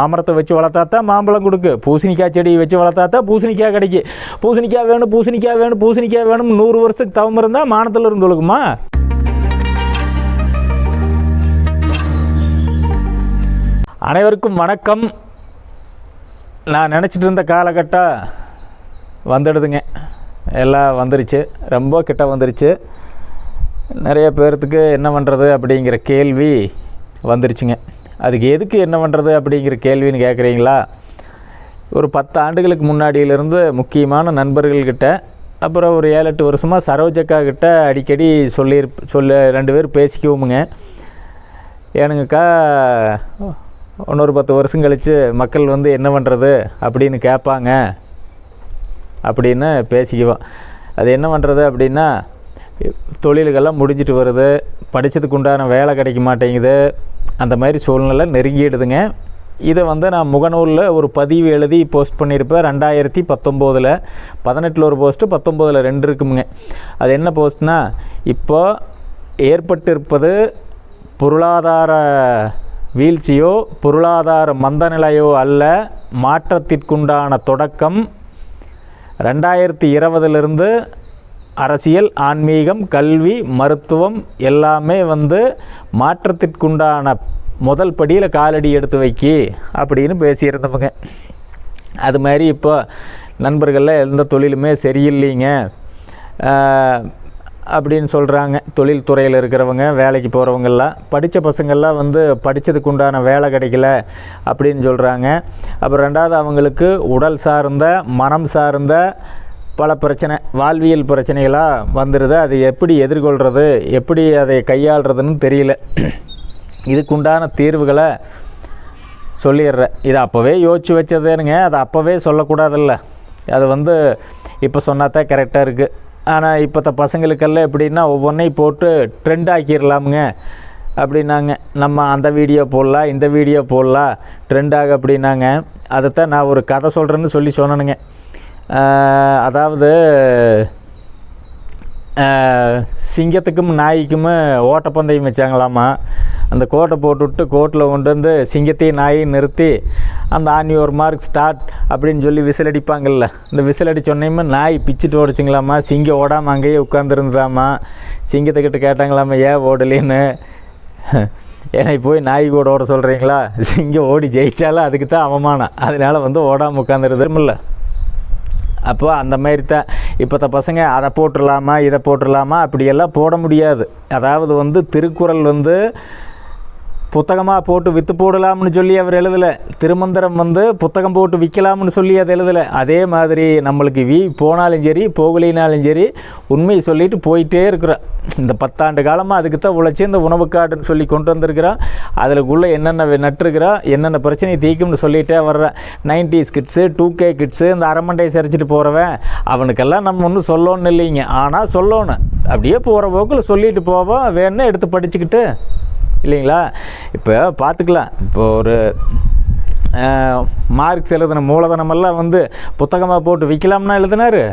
ஆமரத்தை வச்சு வளர்த்தாத்தான் மாம்பழம் கொடுக்கு. பூசணிக்காய் செடி வச்சு வளர்த்தா தான் பூசணிக்காய் கிடைக்கு. பூசணிக்காய் வேணும் பூசணிக்காய் வேணும் பூசணிக்காய் வேணும் நூறு வருஷத்துக்கு தவம் இருந்தால் மானத்தில் இருந்து ஒழுக்குமா அனைவருக்கும் வணக்கம். நான் நினச்சிட்டு இருந்த காலகட்டம் வந்துடுதுங்க. எல்லாம் வந்துருச்சு. ரொம்ப கிட்ட வந்துருச்சு. நிறைய பேர்த்துக்கு என்ன பண்ணுறது அப்படிங்கிற கேள்வி வந்துருச்சுங்க. அதுக்கு எதுக்கு என்ன பண்ணுறது அப்படிங்கிற கேள்வின்னு கேட்குறீங்களா ஒரு பத்து ஆண்டுகளுக்கு முன்னாடியிலிருந்து முக்கியமான நண்பர்கள்கிட்ட அப்புறம் ஒரு ஏழு எட்டு வருஷமாக சரோஜக்கா கிட்ட அடிக்கடி சொல்லி சொல்ல ரெண்டு பேர் பேசிக்குவோமுங்க. ஏனுங்கக்கா இன்னொரு பத்து வருஷம் கழித்து மக்கள் வந்து என்ன பண்ணுறது அப்படின்னு கேட்பாங்க அப்படின்னு பேசிக்குவோம். அது என்ன பண்ணுறது அப்படின்னா தொழில்கள்லாம் முடிஞ்சிட்டு வருது படித்ததுக்கு உண்டான வேலை கிடைக்க மாட்டேங்குது. அந்த மாதிரி சூழ்நிலை நெருங்கிடுதுங்க. இதை வந்து நான் முகநூலில் ஒரு பதிவு எழுதி போஸ்ட் பண்ணியிருப்பேன். ரெண்டாயிரத்தி பத்தொம்போதில் பதினெட்டில் ஒரு போஸ்ட்டு பத்தொம்போதில் ரெண்டு இருக்குமுங்க. அது என்ன போஸ்ட்னா இப்போ ஏற்பட்டிருப்பது பொருளாதார வீழ்ச்சியோ பொருளாதார மந்தநிலையோ அல்ல மாற்றத்திற்குண்டான தொடக்கம் ரெண்டாயிரத்தி இருபதுலேருந்து அரசியல் ஆன்மீகம் கல்வி மருத்துவம் எல்லாமே வந்து மாற்றத்திற்குண்டான முதல் படியில் காலடி எடுத்து வைக்கி அப்படின்னு பேசியிருந்தவங்க. அது மாதிரி இப்போ நண்பர்களில் எந்த தொழிலுமே சரியில்லைங்க. அப்படின்னு சொல்கிறாங்க தொழில் துறையில் இருக்கிறவங்க வேலைக்கு போகிறவங்கெல்லாம் படித்த பசங்கள்லாம் வந்து படித்ததுக்கு உண்டான வேலை கிடைக்கல அப்படின்னு சொல்கிறாங்க அப்புறம் ரெண்டாவது அவங்களுக்கு உடல் சார்ந்த மனம் சார்ந்த பல பிரச்சனை வாழ்வியல் பிரச்சனைகளாக வந்துடுது அது எப்படி எதிர்கொள்கிறது எப்படி அதை கையாளுறதுன்னு தெரியல. இதுக்குண்டான தீர்வுகளை சொல்லிடுறேன். இது அப்போவே யோசிச்சு வச்சதேனுங்க. அது அப்போவே சொல்லக்கூடாதுல்ல. அது வந்து இப்போ சொன்னாதான் கரெக்டாக இருக்குது ஆனால் இப்போத்த பசங்களுக்கெல்லாம் எப்படின்னா ஒவ்வொன்றையும் போட்டு ட்ரெண்ட் ஆக்கிடலாமுங்க. அப்படின்னாங்க. நம்ம அந்த வீடியோ போடலாம் இந்த வீடியோ போடலாம் ட்ரெண்ட் ஆக அப்படின்னாங்க. அதைத்தான் நான் ஒரு கதை சொல்கிறேன்னு சொல்லி சொன்னனுங்க. அதாவது சிங்கத்துக்கும் நாய்க்கும் ஓட்டப்பந்தயம் வச்சாங்களாமா? அந்த கோட்டை போட்டுவிட்டு கோட்டில் கொண்டு வந்து சிங்கத்தையும் நாயையும் நிறுத்தி அந்த ஆன் யுவர் மார்க் ஸ்டார்ட் அப்படின்னு சொல்லி விசில் அடிப்பாங்கல்ல. இந்த விசில் அடிச்சோன்னையுமே நாய் பிச்சுட்டு ஓடிச்சிங்களாமா? சிங்கம் ஓடாமல் அங்கேயே உட்காந்துருந்தாமா சிங்கத்துக்கிட்ட கேட்டாங்களாமா ஏன் ஓடலேன்னு? என்னை போய் நாய் கூட ஓட சொல்கிறீங்களா சிங்கம் ஓடி ஜெயித்தாலும் அதுக்கு தான் அவமானம். அதனால வந்து ஓடாமல் உட்காந்துருதுமில்ல அப்போ அந்த மாதிரி தான் இப்போத்த பசங்க அதை போட்டுடலாமா இதை போட்டுடலாமா அப்படியெல்லாம் போட முடியாது. அதாவது வந்து திருக்குறள் வந்து புத்தகமாக போட்டு விற்று போடலாம்னு சொல்லி அவர் எழுதலை. திருமந்திரம் வந்து புத்தகம் போட்டு விற்கலாம்னு சொல்லி அதை எழுதலை. அதே மாதிரி நம்மளுக்கு வீ போனாலும் சரி போகலினாலும் சரி உண்மையை சொல்லிட்டு போயிட்டே இருக்கிறோம் இந்த பத்தாண்டு காலமாக அதுக்கு தான் உழைச்சி இந்த உணவு கார்டுன்னு சொல்லி கொண்டு வந்திருக்கிறோம் அதுக்குள்ளே என்னென்ன நட்டுருக்கிறோம் என்னென்ன பிரச்சனையை தீக்கும்னு சொல்லிகிட்டே வர்றேன் nineties kids two K kids இந்த அரமண்டை சரிச்சிட்டு போகிறவன் அவனுக்கெல்லாம் நம்ம ஒன்றும் சொல்லணும்னு இல்லைங்க. ஆனால் சொல்லணும். அப்படியே போகிற போக்கில் சொல்லிட்டு போவோம் வேணும்னா எடுத்து படிச்சுக்கிட்டு இல்லைங்களா? இப்போ பார்த்துக்கலாம் இப்போ ஒரு மார்க்ஸ் எழுதின மூலதனமெல்லாம் வந்து புத்தகமாக போட்டு விற்கலாம்னா எழுதினாரு?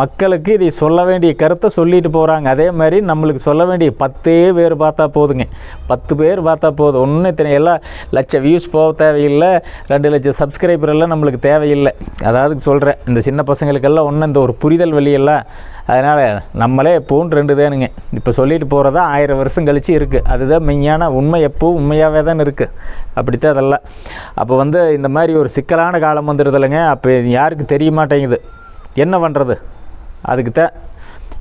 மக்களுக்கு இதை சொல்ல வேண்டிய கருத்தை சொல்லிட்டு போகிறாங்க அதே மாதிரி நம்மளுக்கு சொல்ல வேண்டிய பத்தே பேர் பார்த்தா போதுங்க. பத்து பேர் பார்த்தா போதும். ஒன்றும் இத்தனை எல்லாம் லட்சம் வியூஸ் போக தேவையில்லை. ரெண்டு லட்சம் சப்ஸ்கிரைபர் எல்லாம் நம்மளுக்கு தேவையில்லை. அதாவது சொல்கிறேன் இந்த சின்ன பசங்களுக்கெல்லாம் ஒன்றும் இந்த ஒரு புரிதல் வெளியெல்லாம் அதனால் நம்மளே எப்பவும் ரெண்டு தானுங்க. இப்போ சொல்லிட்டு போகிறதா ஆயிரம் வருஷம் கழித்து இருக்குது அதுதான் மெய்யான உண்மை எப்பவும் உண்மையாகவே தான் இருக்குது அப்படித்தான் அதெல்லாம். அப்போ வந்து இந்த மாதிரி ஒரு சிக்கலான காலம் வந்துடுதில்லைங்க அப்போ இது யாருக்கு தெரிய மாட்டேங்குது. என்ன பண்ணுறது அதுக்கு தான்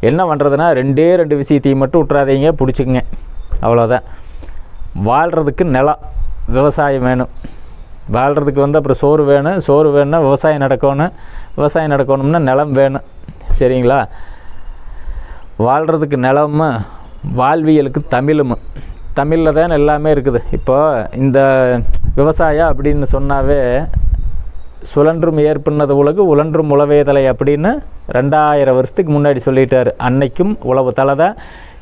என்ன பண்ணுறதுனா ரெண்டே ரெண்டு விஷயத்தையும் மட்டும் விட்றாதீங்க பிடிச்சிக்குங்க. அவ்வளோதான் வாழ்கிறதுக்கு நிலம் விவசாயம் வேணும். வாழ்கிறதுக்கு வந்து அப்புறம் சோறு வேணும். சோறு வேணும்னா விவசாயம் நடக்கணும். விவசாயம் நடக்கணும்னா நிலம் வேணும். சரிங்களா? வாழ்கிறதுக்கு நிலமும் வாழ்வியலுக்கு தமிழும். தமிழில் தான் எல்லாமே இருக்குது. இப்போது இந்த விவசாயம் அப்படின்னு சொன்னாவே சுழன்றும் ஏற்புன்னது உலகு உழன்றும் உழவேதலை அப்படின்னு ரெண்டாயிரம் வருஷத்துக்கு முன்னாடி சொல்லிட்டார். அன்னைக்கும் உழவு தலைதான்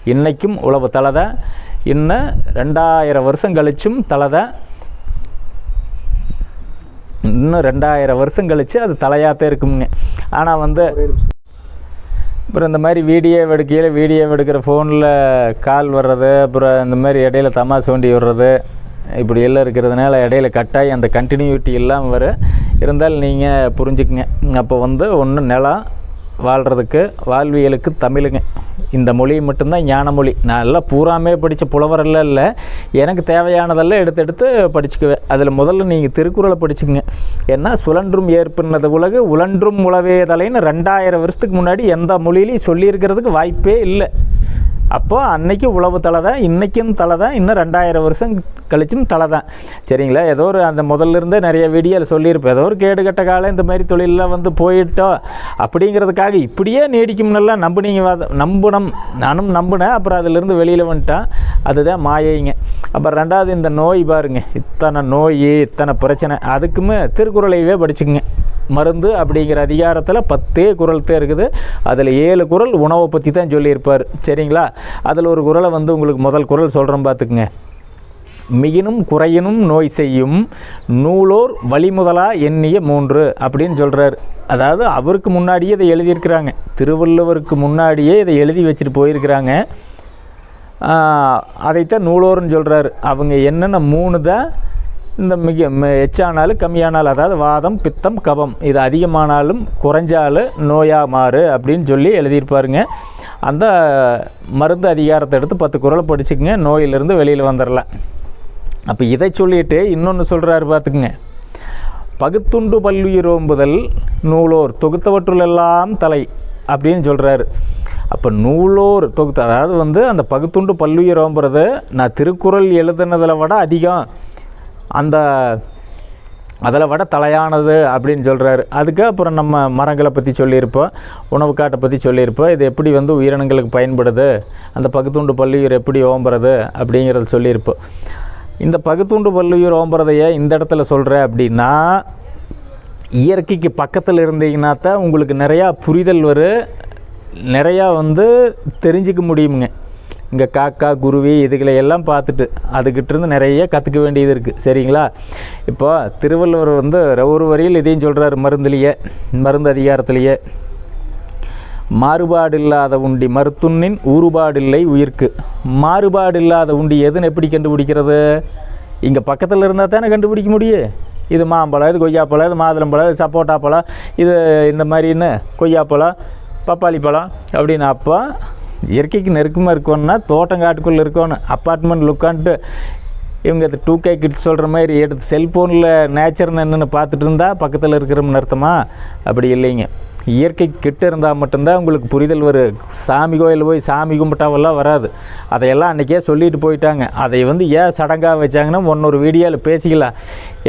இன்னைக்கும் உழவு தலைதான் இன்னும் ரெண்டாயிரம் வருஷம் கழிச்சும் தலைதான் இன்னும் ரெண்டாயிரம் வருஷம் கழித்து அது தலையாகத்தே இருக்குங்க ஆனால் வந்து அப்புறம் இந்த மாதிரி வீடியோ எடுக்கையில் வீடியோ எடுக்கிற ஃபோனில் கால் வர்றது அப்புறம் இந்த மாதிரி இடையில தமாசு வண்டி விடுறது இப்படி எல்லாம் இருக்கிறதுனால இடையில கட்டாயம் அந்த கண்டினியூட்டி இல்லாமல் வர இருந்தாலும் நீங்கள் புரிஞ்சுக்குங்க. அப்போ வந்து ஒன்று நிலம் வாழ்கிறதுக்கு வாழ்வியலுக்கு தமிழுங்க. இந்த மொழி மட்டும்தான் ஞான மொழி. நான் எல்லாம் பூராமே படித்த புலவரெல்லாம் இல்லை. எனக்கு தேவையானதெல்லாம் எடுத்து எடுத்து படிச்சுக்குவேன். அதில் முதல்ல நீங்கள் திருக்குறளை படிச்சுக்கங்க. ஏன்னா சுழன்றும் ஏற்பின்னது உலகு உழன்றும் உளவேதலைன்னு ரெண்டாயிரம் வருஷத்துக்கு முன்னாடி எந்த மொழியிலையும் சொல்லியிருக்கிறதுக்கு வாய்ப்பே இல்லை. அப்போது அன்னைக்கு உழவு தலை தான் இன்றைக்கும் தலை தான் இன்னும் ரெண்டாயிரம் வருஷம் கழிச்சும் தலை தான் சரிங்களா? ஏதோ ஒரு அந்த முதல்ல இருந்தே நிறைய வீடியோவில் சொல்லியிருப்பேன். ஏதோ ஒரு கேடு கட்ட காலம் இந்த மாதிரி தொழிலெலாம் வந்து போயிட்டோம் அப்படிங்கிறதுக்காக இப்படியே நீடிக்கும்னெல்லாம் நம்புனீங்க வாத நம்பணும் நானும் நம்பினேன். அப்புறம் அதிலிருந்து வெளியில் வந்துட்டேன். அதுதான் மாயைங்க. அப்புறம் ரெண்டாவது இந்த நோய் பாருங்க. இத்தனை நோய் இத்தனை பிரச்சனை. அதுக்குமே திருக்குறளையவே படிச்சுக்குங்க. மருந்து அப்படிங்கிற அதிகாரத்தில் பத்தே குரல் தான் இருக்குது. அதில் ஏழு குரல் உணவை பற்றி தான் சொல்லியிருப்பார். சரிங்களா? அதில் ஒரு குரலை வந்து உங்களுக்கு முதல் குரல் சொல்கிறேன் பார்த்துக்குங்க. மிகினும் குறையினும் நோய் செய்யும் நூலோர் வழிமுதலா எண்ணிய மூன்று அப்படின்னு சொல்கிறார் அதாவது அவருக்கு முன்னாடியே இதை எழுதியிருக்கிறாங்க. திருவள்ளுவருக்கு முன்னாடியே இதை எழுதி வச்சுட்டு போயிருக்கிறாங்க. அதைத்தான் நூலோர்னு சொல்கிறாரு அவங்க என்னென்ன மூணு தான் இந்த மிக எச்சானாலும் கம்மியானாலும் அதாவது வாதம் பித்தம் கபம் இது அதிகமானாலும் குறைஞ்சாலும் நோயா மாறு அப்படின்னு சொல்லி எழுதியிருப்பாருங்க. அந்த மருந்து அதிகாரத்தை எடுத்து பத்து குறளை படிச்சுக்கங்க நோயிலிருந்து வெளியில் வந்துடலாம் அப்போ இதை சொல்லிட்டு இன்னொன்று சொல்கிறாரு பார்த்துக்குங்க பகுத்துண்டு பல்லுயிரோம்புதல் நூலோர் தொகுத்தவற்றுளெல்லாம் தலை அப்படின்னு சொல்கிறாரு அப்போ நூலோர் தொகுத்து அதாவது வந்து அந்த பகுத்துண்டு பல்லுயிரோம்புறது நான் திருக்குறள் எழுதுனதில் விட அதிகம். அந்த அதில் விட தலையானது அப்படின்னு சொல்கிறாரு அதுக்கு அப்புறம் நம்ம மரங்களை பற்றி சொல்லியிருப்போம் உணவு காட்டை பற்றி சொல்லியிருப்போம். இது எப்படி வந்து உயிரினங்களுக்கு பயன்படுது அந்த பகுத்துண்டு பல்லுயிர் எப்படி ஓம்புறது அப்படிங்கிறத சொல்லியிருப்போம். இந்த பகுத்துண்டு பல்லுயிர் ஓம்புறதையே இந்த இடத்துல சொல்கிறேன் அப்படின்னா இயற்கைக்கு பக்கத்தில் இருந்தீங்கன்னா தான் உங்களுக்கு நிறையா புரிதல் வரும் நிறையா வந்து தெரிஞ்சுக்க முடியுமுங்க. இங்கே காக்கா குருவி இதுகளை எல்லாம் பார்த்துட்டு அதுக்கிட்ட இருந்து நிறைய கற்றுக்க வேண்டியது இருக்குது சரிங்களா? இப்போ திருவள்ளுவர் வந்து ஒரு வரியில் இதையும் சொல்கிறாரு மருந்துலேயே மருந்து அதிகாரத்திலேயே. மாறுபாடு இல்லாத உண்டி மருத்துண்ணின் ஊறுபாடில்லை உயிர்க்கு. மாறுபாடு இல்லாத உண்டி எதுன்னு எப்படி கண்டுபிடிக்கிறது? இங்கே பக்கத்தில் இருந்தால் தானே கண்டுபிடிக்க முடியும். இது மாம்பழம் இது கொய்யாப்பழம் இது மாதுளம்பழம் இது சப்போட்டா பழம் இது இந்த மாதிரின்னு கொய்யாப்பழம் பப்பாளி பழம் அப்படின்னு அப்போ இயற்கைக்கு நெருக்கமாக இருக்கணும்னா தோட்டம் காட்டுக்குள்ளே இருக்கணும் அப்பார்ட்மெண்ட்டில் உட்காந்துட்டு இவங்க அது டூ கே கிட்ஸ் சொல்கிற மாதிரி எடுத்து செல்ஃபோனில் நேச்சர்னு என்னென்னு பார்த்துட்டு இருந்தால் பக்கத்தில் இருக்கிறோம்னு அர்த்தமா அப்படி இல்லைங்க. இயற்கை கிட்ட இருந்தால் மட்டும்தான் உங்களுக்கு புரிதல் வரும் சாமி கோயில் போய் சாமி கும்பிட்டாவெல்லாம் வராது. அதையெல்லாம் அன்றைக்கே சொல்லிட்டு போயிட்டாங்க. அதை வந்து ஏன் சடங்காக வச்சாங்கன்னா ஒன்னொரு வீடியோவில் பேசிக்கலாம்.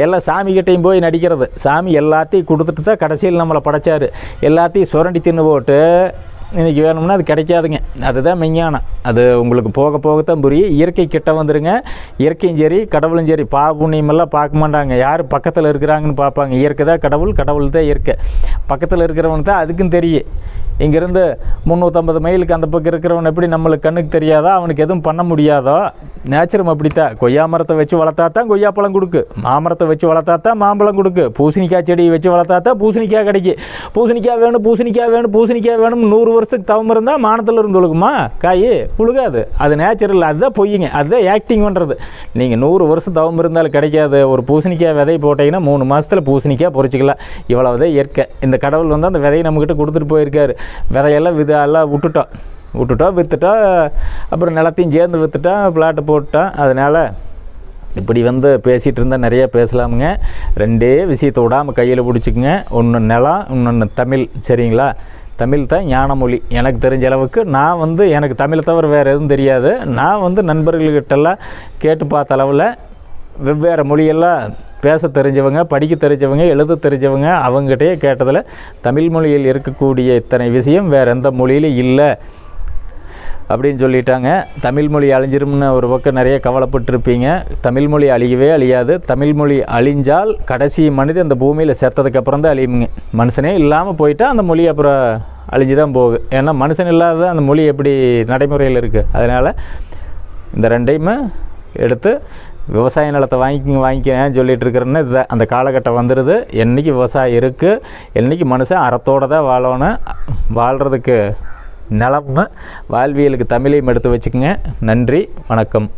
எல்லாம் சாமிகிட்டையும் போய் நடிக்கிறது. சாமி எல்லாத்தையும் கொடுத்துட்டு தான் கடைசியில் நம்மளை படைச்சாரு. எல்லாத்தையும் சுரண்டி தின்னு போட்டு இன்றைக்கி வேணும்னா அது கிடைக்காதுங்க. அதுதான் மெஞ்ஞானம் அது உங்களுக்கு போக போகத்தான் புரியும். இயற்கை கிட்ட வந்துடுங்க இயற்கையும் சரி கடவுளும் சரி பா புண்ணியமெல்லாம் பார்க்க மாட்டாங்க. யார் பக்கத்தில் இருக்கிறாங்கன்னு பார்ப்பாங்க. இயற்கை தான் கடவுள் கடவுள் தான் இயற்கை. பக்கத்தில் இருக்கிறவனுக்கு தான் அதுக்கும் தெரியும். இங்கேருந்து முந்நூற்றம்பது மைலுக்கு அந்த பக்கம் இருக்கிறவன் எப்படி நம்மளுக்கு கண்ணுக்கு தெரியாதோ அவனுக்கு எதுவும் பண்ண முடியாதோ நேச்சரும் அப்படித்தான். கொய்யா மரத்தை வச்சு வளர்த்தா தான் கொய்யாப்பழம் கொடுக்கு. மாமரத்தை வச்சு வளர்த்தா தான் மாம்பழம் கொடுக்கு. பூசணிக்காய் செடியை வச்சு வளர்த்தா தான் பூசணிக்காய் கிடைக்கும் பூசணிக்காய் வேணும் பூசணிக்காய் வேணும் பூசணிக்காய் வேணும் நூறு வருஷத்துக்கு தவம் இருந்தால் மானத்தில் இருந்து ஒழுகுமா? காய் ஒழுகாது. அது நேச்சுரல் அதுதான் பொய்யுங்க அதுதான் ஆக்டிங் பண்ணுறது நீங்கள் நூறு வருஷம் தவம் இருந்தாலும் கிடைக்காது. ஒரு பூசணிக்காய் விதை போட்டிங்கன்னா மூணு மாதத்தில் பூசணிக்காய் பொறிச்சிக்கலாம். இவ்வளவுதான் இயற்கை. இந்த கடவுள் வந்து அந்த விதையை நம்மக்கிட்ட கொடுத்துட்டு போயிருக்காரு. விதையெல்லாம் வித எல்லாம் விட்டுட்டோம். விட்டுட்டோம் விற்றுட்டோம் அப்புறம் நிலத்தையும் சேர்ந்து விற்றுட்டோம் பிளாட்டு போட்டுட்டோம் அதனால் இப்படி வந்து பேசிகிட்டு இருந்தால் நிறையா பேசலாமுங்க. ரெண்டே விஷயத்தை விடாமல் கையில் பிடிச்சிக்குங்க. ஒன்று நிலம் இன்னொன்று தமிழ். சரிங்களா? தமிழ் தான் ஞான மொழி எனக்கு தெரிஞ்ச அளவுக்கு நான் வந்து எனக்கு தமிழை தவிர வேறு எதுவும் தெரியாது. நான் வந்து நண்பர்கள்கிட்டலாம் கேட்டு பார்த்த அளவில் வெவ்வேறு மொழியெல்லாம் பேச தெரிஞ்சவங்க படிக்க தெரிஞ்சவங்க எழுத தெரிஞ்சவங்க அவங்ககிட்டயே கேட்டதில் தமிழ் மொழியில் இருக்கக்கூடிய இத்தனை விஷயம் வேறு எந்த மொழியிலும் இல்லை. அப்படின்னு சொல்லிட்டாங்க. தமிழ் மொழி அழிஞ்சிரும்னு ஒரு பக்கம் நிறைய கவலைப்பட்டிருப்பீங்க. தமிழ் மொழி அழியவே அழியாது. தமிழ் மொழி அழிஞ்சால் கடைசி மனிதன் அந்த பூமியில் செத்ததுக்கு தான் அழியுமுங்க. மனுஷனே இல்லாமல் போயிட்டால் அந்த மொழி அப்புறம் அழிஞ்சு தான் போகுது. ஏன்னா மனுஷன் இல்லாத அந்த மொழி எப்படி நடைமுறையில் இருக்குது அதனால் இந்த ரெண்டையுமே எடுத்து விவசாய நிலத்தை வாங்கிக்கிங்க வாங்கிக்கிறேன் சொல்லிட்டு இருக்கிறேன்னு இதுதான் அந்த காலகட்டம் வந்துடுது என்றைக்கு விவசாயம் இருக்குது என்றைக்கு மனுஷன் அறத்தோடு தான் வாழணும். வாழ்கிறதுக்கு நிலம. வாழ்வியலுக்கு தமிழையும் எடுத்து வச்சுக்கோங்க. நன்றி வணக்கம்.